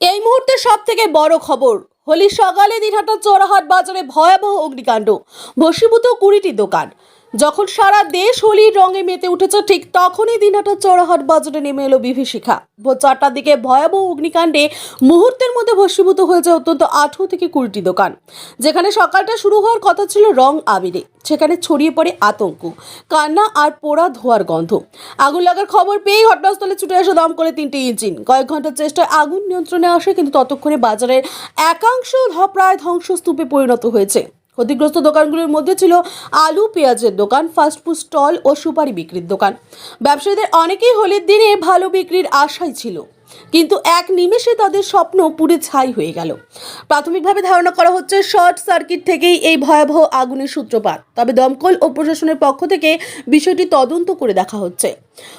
এই মুহূর্তে সব থেকে বড় খবর হোলির সকালে দিনহাটা চোরাহাট বাজারে ভয়াবহ অগ্নিকাণ্ড। ভসীভূত কুড়িটি দোকান। যখন সারা দেশ হোলির রঙে মেতে উঠেছে, ঠিক তখনই দিনহাটা চড়াহাট বাজারে নেমে এলো বিভীষিকা। ভোর চারটার দিকে ভয়াবহ অগ্নিকাণ্ডে মুহূর্তের মধ্যে ভস্মীভূত হয়েছে অত্যন্ত আঠেরো থেকে কুড়িটি দোকান, যেখানে সকালটা শুরু হওয়ার কথা ছিল রং আবিরে, সেখানে ছড়িয়ে পড়ে আতঙ্ক, কান্না আর পোড়া ধোয়ার গন্ধ। আগুন লাগার খবর পেয়েই ঘটনাস্থলে ছুটে আসে দম করে তিনটি ইঞ্জিন। কয়েক ঘণ্টার চেষ্টায় আগুন নিয়ন্ত্রণে আসে, কিন্তু ততক্ষণে বাজারের একাংশ প্রায় ধ্বংসস্তূপে পরিণত হয়েছে। ক্ষতিগ্রস্ত দোকানগুলির মধ্যে ছিল আলু, পেঁয়াজের দোকান ফাস্টফুড স্টল ও সুপারি বিক্রির দোকান। ব্যবসায়ীদের অনেকেই হোলির দিনে ভালো বিক্রির আশাই ছিল। কিন্তু এক নিমেষে তাদের স্বপ্ন পুড়ে ছাই হয়ে গেল। প্রাথমিকভাবে ধারণা করা হচ্ছে শর্ট সার্কিট থেকেই এই ভয়াবহ আগুনের সূত্রপাত। তবে দমকল ও প্রশাসনের পক্ষ থেকে বিষয়টি তদন্ত করে দেখা হচ্ছে।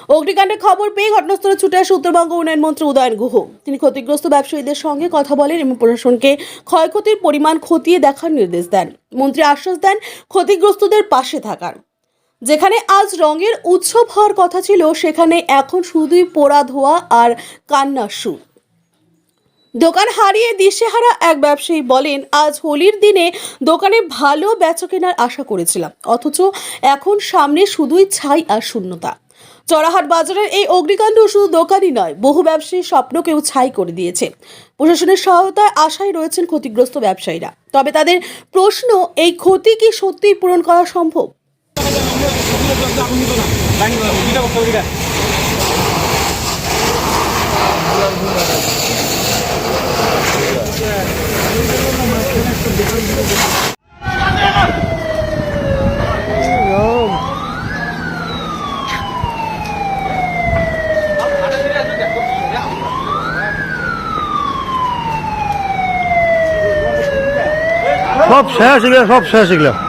অগ্নিকাণ্ডের খবর পেয়ে ঘটনাস্থলে ছুটে আসে উত্তরবঙ্গ উন্নয়ন মন্ত্রী উদয়ন গুহ। তিনি ক্ষতিগ্রস্ত ব্যবসায়ীদের সঙ্গে কথা বলেন এবং প্রশাসনকে ক্ষয়ক্ষতির পরিমাণ খতিয়ে দেখার নির্দেশ দেন। মন্ত্রী আশ্বাস দেন, ক্ষতিগ্রস্তদের পাশে থাকার। যেখানে আজ রঙের উৎসব হওয়ার কথা ছিল, সেখানে এখন শুধুই পোড়া ধোয়া আর কান্নার সুর। দোকান হারিয়ে দিশেহারা এক ব্যবসায়ী বলেন, আজ হোলির দিনে দোকানে ভালো বেচা কেনার আশা করেছিলাম, অথচ এখন সামনে শুধুই ছাই আর শূন্যতা। চড়াহাট বাজারের এই অগ্নিকাণ্ড শুধু দোকানই নয়, বহু ব্যবসায়ীর স্বপ্নকেও ছাই করে দিয়েছে। প্রশাসনের সহায়তায় আশায় রয়েছেন ক্ষতিগ্রস্ত ব্যবসায়ীরা। তবে তাদের প্রশ্ন, এই ক্ষতি কি সত্যিই পূরণ করা সম্ভব? সব শেষ এগুলো সব শেষ এগুলো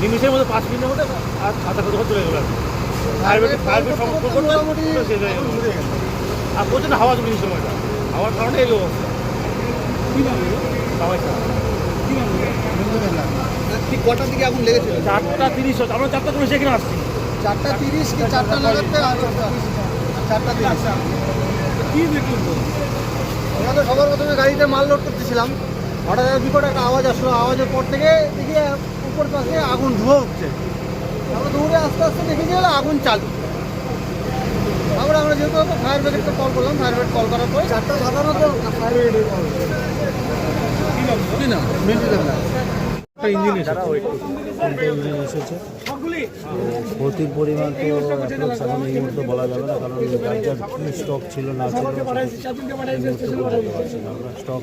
নিমিষের মধ্যে পাঁচ মিনিটের মধ্যে আর সাত আটটা চলে গেল ফায়ার ব্রিগেড ফায়ার ব্রিগেড সমস্ত শেষ হয়ে গেল আর প্রচণ্ড হাওয়া চলে সময়টা হাওয়ার কারণে এই অবস্থা? সবাই এলো? ঠিক কটার দিকে আগুন লেগেছিল চারটা তিরিশ আমরা চারটা করে সেখানে আসছি। চারটা তিরিশ কি চারটা লাগাতে চারটা তিরিশ? কি দেখলেন তো? আমরা তো সবার প্রথমে গাড়িতে মাল লোড করতেছিলাম। হঠাৎ একটা বিকট একটা আওয়াজ আসলো। আওয়াজের পর থেকে দেখি উপর পাশে আগুন ধোয়া উঠছে আমরা দৌড়ে আস্তে আস্তে দেখি যে হলো আগুন চালু। তারপরে আমরা যেহেতু ফায়ার ব্রিগেডকে কল করলাম ফায়ার ব্রিগেড কল করার পরে চারটা সাধারণত ফায়ার ব্রিগেডে কল ক্ষতির পরিমাণ তো এখন এই মুহূর্তে বলা যাবে না কারণ গাড়িটার কী স্টক ছিল না ছিল স্টক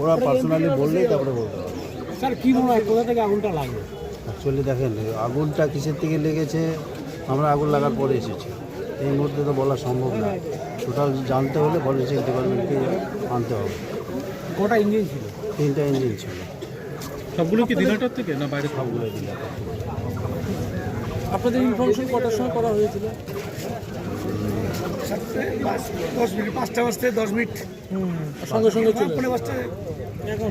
ওরা পার্সোনালি বললেই তারপরে বলতে পারব স্যার কি মনে হয় কোথা থেকে আগুনটা লাগবে অ্যাকচুয়ালি দেখেন আগুনটা কিসের থেকে লেগেছে? আমরা আগুন লাগার পরে এসেছি। এই মুহূর্তে তো বলা সম্ভব না। টোটাল জানতে হলে ফরেন্সিক ডিপার্টমেন্টকে আনতে হবে। কটা ইঞ্জিন ছিল? তিনটা ইঞ্জিন ছিল। সবগুলো কি দিনাটার থেকে না বাইরে সবগুলো আপনাদের ইনফরমেশন কটার সময় করা হয়েছিল? দশ মিনিট পাঁচটা বাজতে দশ মিনিট। সঙ্গে সঙ্গে বাজতে এখন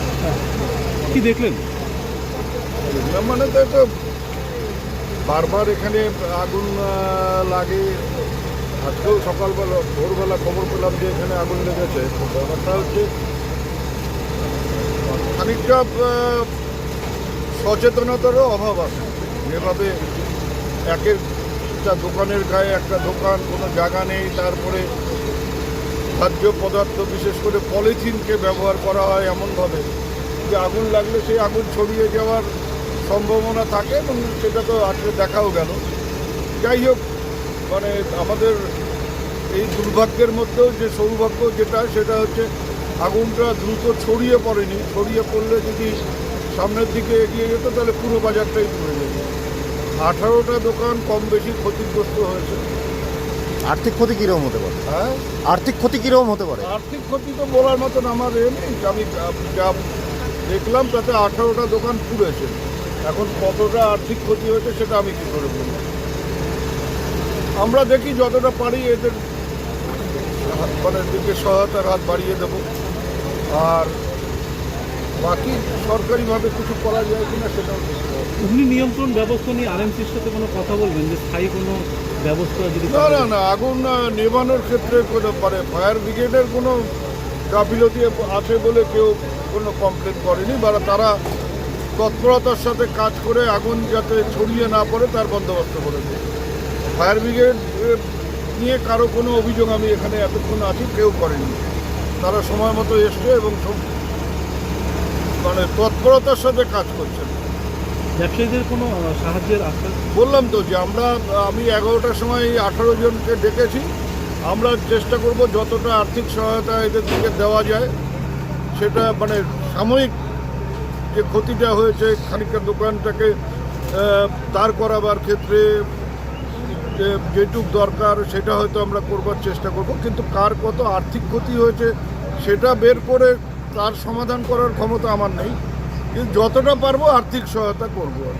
কি দেখলেন? মানে তো এটা বারবার এখানে আগুন লাগে। আজকেও সকালবেলা, ভোরবেলা খবর পেলাম যে এখানে আগুন লেগেছে। ব্যাপারটা হচ্ছে, খানিকটা সচেতনতারও অভাব আছে। যেভাবে একের একটা দোকানের গায়ে একটা দোকান, কোনো জায়গা নেই, তারপরে খাদ্য পদার্থ, বিশেষ করে পলিথিনকে ব্যবহার করা হয় এমনভাবে। যে আগুন লাগলে সেই আগুন ছড়িয়ে যাওয়ার সম্ভাবনা থাকে এবং সেটা তো আজকে দেখাও গেল। যাই হোক মানে আমাদের এই দুর্ভাগ্যের মধ্যেও যে সৌভাগ্য যেটা সেটা হচ্ছে আগুনটা দ্রুত ছড়িয়ে পড়েনি। ছড়িয়ে পড়লে যদি সামনের দিকে এগিয়ে যেত তাহলে পুরো বাজারটাই পুড়ে যেত। আঠারোটা দোকান কম বেশি ক্ষতিগ্রস্ত হয়েছে। আর্থিক ক্ষতি কীরকম হতে পারে? হ্যাঁ? আর্থিক ক্ষতি কীরকম হতে পারে? আর্থিক ক্ষতি তো বলার মতন আমার এ নেই। আমি যা- যা দেখলাম তাতে আঠারোটা দোকান পুড়েছে। এখন কতটা আর্থিক ক্ষতি হয়েছে সেটা আমি কী করে বলব? আমরা দেখি যতটা পারি এদের মানে দিকে সহায়তার হাত বাড়িয়ে দেব। আর বাকি সরকারিভাবে কিছু করা যায় কিনা সেটাও দেখতে হবে। অগ্নি নিয়ন্ত্রণ ব্যবস্থা নিয়ে আরএমসির সাথে কোনো কথা বলবেন? যে স্থায়ী কোনো ব্যবস্থা যদি না না না আগুন নেভানোর ক্ষেত্রে কোনো পারে ফায়ার ব্রিগেডের কোনো গাফিলতি আছে বলে কেউ কোনো কমপ্লেন করেনি বা তারা তৎপরতার সাথে কাজ করে আগুন যাতে ছড়িয়ে না পড়ে তার বন্দোবস্ত করেছে। ফায়ার ব্রিগেড নিয়ে কারও কোনো অভিযোগ আমি এখানে এতক্ষণ আছি কেউ করেনি। তারা সময় মতো এসছে এবং মানে তৎপরতার সাথে কাজ করছেন ব্যবসায়ীদের কোনো সাহায্যের আশ্বাস? বললাম তো যে আমরা আমি এগারোটার সময় আঠারো জনকে ডেকেছি আমরা চেষ্টা করব যতটা আর্থিক সহায়তা এদের থেকে দেওয়া যায়, সেটা মানে সাময়িক যে ক্ষতিটা হয়েছে খানিকটা দোকানটাকে দাঁড় করাবার ক্ষেত্রে যেটুক দরকার সেটা হয়তো আমরা করবার চেষ্টা করব কিন্তু কার কত আর্থিক ক্ষতি হয়েছে সেটা বের করে তার সমাধান করার ক্ষমতা আমার নেই কিন্তু যতটা পারব আর্থিক সহায়তা করব আর।